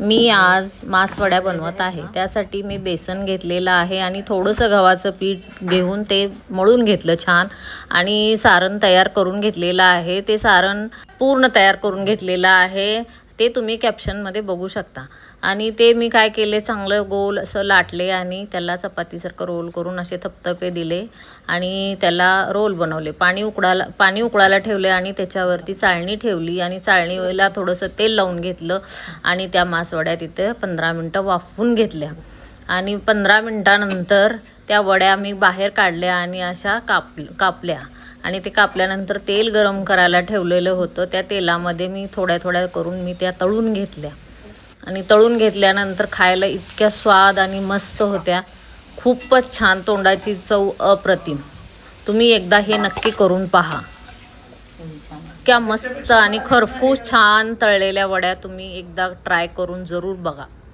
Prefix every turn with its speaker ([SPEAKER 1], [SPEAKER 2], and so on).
[SPEAKER 1] मी आज मासवड्या बनवत आहे. त्यासाठी मी बेसन घेतलेलं आहे आणि थोडंसं गव्हाचं पीठ घेऊन ते मळून घेतलं छान. आणि सारण तयार करून घेतलेलं आहे. ते सारण पूर्ण तयार करून घेतलेलं आहे. ते तुम्ही कॅप्शनमध्ये बघू शकता. आणि ते मी काय केले चांगलं गोल असं लाटले आणि त्याला चपातीसारखं रोल करून असे थपथपे दिले आणि त्याला रोल बनवले. पाणी उकडायला पाणी उकळायला ठेवले आणि त्याच्यावरती चाळणी ठेवली आणि चाळणीला थोडंसं तेल लावून घेतलं आणि त्या मासवड्या तिथे पंधरा मिनटं वाफवून घेतल्या. आणि पंधरा मिनटानंतर त्या वड्या मी बाहेर काढल्या आणि अशा काप कापल्या. आणि ते कापल्यानंतर तेल गरम करायला ठेवलेलं होतं. त्या तेलामध्ये मी थोड्या थोड्या करून मी त्या तळून घेतल्या. आणि तळून घेतल्यानंतर खायला इतक्या स्वाद आणि मस्त होत्या. खूपच छान तोंडाची चव अप्रतिम. तुम्ही एकदा हे नक्की करून पहा. इतक्या मस्त आणि खरफूस छान तळलेल्या वड्या तुम्ही एकदा ट्राय करून जरूर बघा.